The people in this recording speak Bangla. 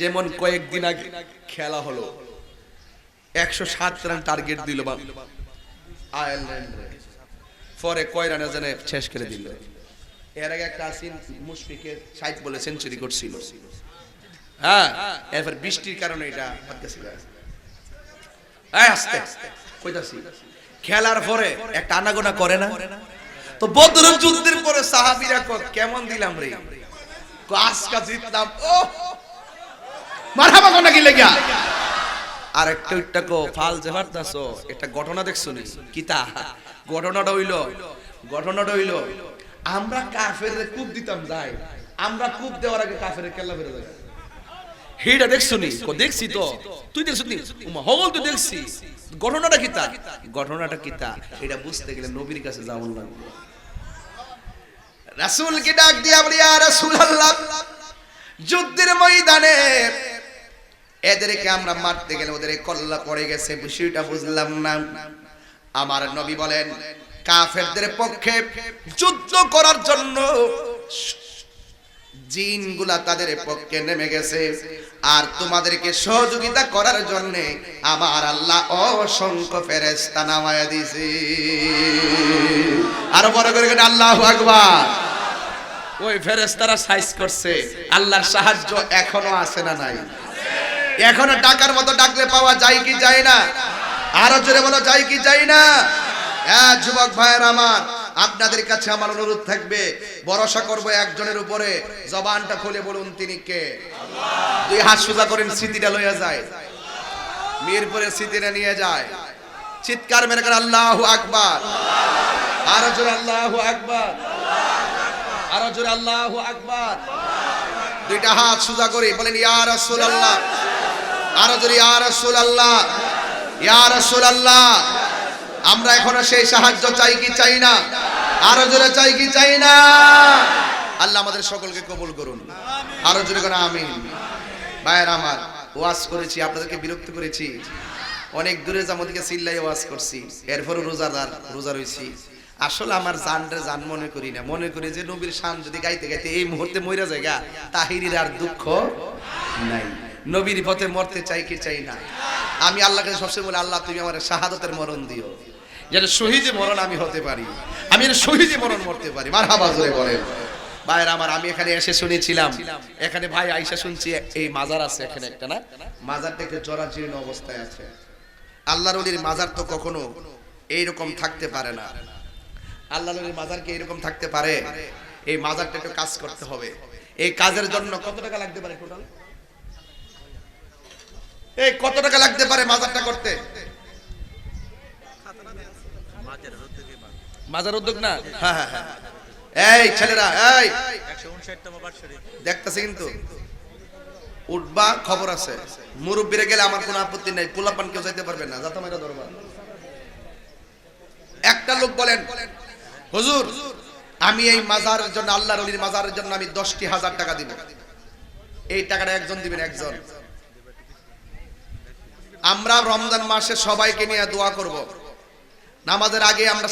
যেমন কয়েকদিন আগে খেলা হলো। একশো সাত রান টার্গেট দিল আয়ারল্যান্ডে পরে কয় রানে জানে শেষ করে দিল। এর আগে একটা আসিন মুশফিকের ষাট বলে সেঞ্চুরি করছিল। হ্যাঁ এরপর বৃষ্টির কারণে এটা গেছিল আস্তে, কইতাছি, খেলার পরে একটা আনাগোনা করে না? তো বদর যুদ্ধের পরে সাহাবীরা কেমন দিলাম রে? আজকা জিতলাম। ও মারহাবা কি লাগিয়া? আর একটা কো, ফাল ঘটনা দেখছ নি? ঘটনাটা হইল ঘটনাটা হইল, আমরা কাফের কূপ দিতাম যাই, আমরা কূপ দেওয়ার আগে কাফের কেল্লা যায় হেটা দেখছ নি? দেখছি তো। তুই দেখছ নি? হগল দেখছি। ঘটনাটা ঘটনাটা এটা বুঝতে গেলে নবীর কাছে যাওয়ার লাগবে। রাসূলকে ডাক দিয়া ইয়া রাসূলুল্লাহ, যুদ্ধের ময়দানে এদেরকে আমরা মারতে গেলে ওদের কল্লা পড়ে গেছে, বিষয়টা বুঝলাম না। আমার নবী বলেন, কাফেরদের পক্ষে যুদ্ধ করার জন্য জিনগুলা তাদের পক্ষে নেমে গেছে। আর তোমাদেরকে সহযোগিতা করার জন্য আমার আল্লাহ অসংখ্য ফেরেস্তা নামায়া দিছে আরও বড় করে আল্লাহু আকবার। ওই ফেরেস্তারা সাইজ করছে, আল্লাহর সাহায্য এখনও আছে না নাই। এখনও ডাকার মতো ডাকলে পাওয়া যায় কি যায় না? আরও জোরে বলো, যায় কি যায় না? হ্যাঁ যুবক ভাইয়ের আমার, আপনাদের কাছে আমার অনুরোধ থাকবে, ভরসা করব একজনের উপরে। জবানটা খুলে বলুন তিনি কে? দুই হাত সোজা করেন, স্মৃতিটা লইয়া যায়। মিরপুরের স্মৃতিটা নিয়ে যায়। চিৎকার মেরে করে আল্লাহ আকবার। আরও জোরে, আল্লাহ আকবার। আরও জোরে, আল্লাহ আকবার। দুইটা হাত সোজা করে বলেন, ইয়া রাসূলুল্লাহ। আরও জোরে, ইয়া রাসূলুল্লাহ ইয়া রাসূলুল্লাহ, আমরা এখনও সেই সাহায্য চাই কি চাই না? আরও জোরে, চাই কি চাই না? আল্লাহ আমাদের সকলকে কবুল করুন। আরও জোরে করে, আমিন। ভাইয়ের আমার, ওয়াজ করেছি, আপনাদেরকে বিরক্ত করেছি। অনেক দূরে জামদিকে চিল্লাই ওয়াজ করছি। এরপরও রোজাদার রোজা রয়েছি আসলে আমার জানরে জান মনে করি না। মনে করি যে নবীর শান যদি গাইতে গাইতে এই মুহূর্তে মইরা জায়গা তাহিরির আর দুঃখ নাই। নবীর পথে মরতে চাই কি চাই না? আমি আল্লাহকে সবসময় বলি, আল্লাহ, তুমি আমার শাহাদতের মরণ দিও। যেন শহীদে মরণ আমি হতে পারি। আমি শহীদে মরণ মরতে পারি। মার হাবা জোরে বলেন। ভাইয়ের আমার, আমি এখানে এসে শুনেছিলাম। এখানে ভাই আইসা শুনছি, এই মাজার আছে এখানে একটা না? মাজারটা একটু জরাজীর্ণ অবস্থায় আছে। আল্লাহর ওলির মাজার তো কখনো এইরকম থাকতে পারে না। আল্লাহর ওলির মাজার কি এরকম থাকতে পারে? এই মাজারটা একটু কাজ করতে হবে। এই কাজের জন্য কত টাকা লাগতে পারে টোটাল এই কত টাকা লাগতে পারে মাজারটা করতে? মাজার উদ্যোগ না? হ্যাঁ হ্যাঁ হ্যাঁ। এই ছেলেরা, এই! দেখতেছে কিন্তু। উঠবা, খবর আছে। মুরব্বীরে গেলে আমার কোনো আপত্তি নাই। পোলাপান কেউ যাইতে পারবে না। যাতে মেরা দরবার একটা লোক বলেন, হুজুর, আমি এই মাজারের জন্য, আল্লাহর অলির মাজারের জন্য আমি দশটি হাজার টাকা দিব। এই টাকাটা একজন দিবেন, একজন। আমরা রমজান মাসে সবাইকে নিয়ে দোয়া করব। নামাজের আগে আমরা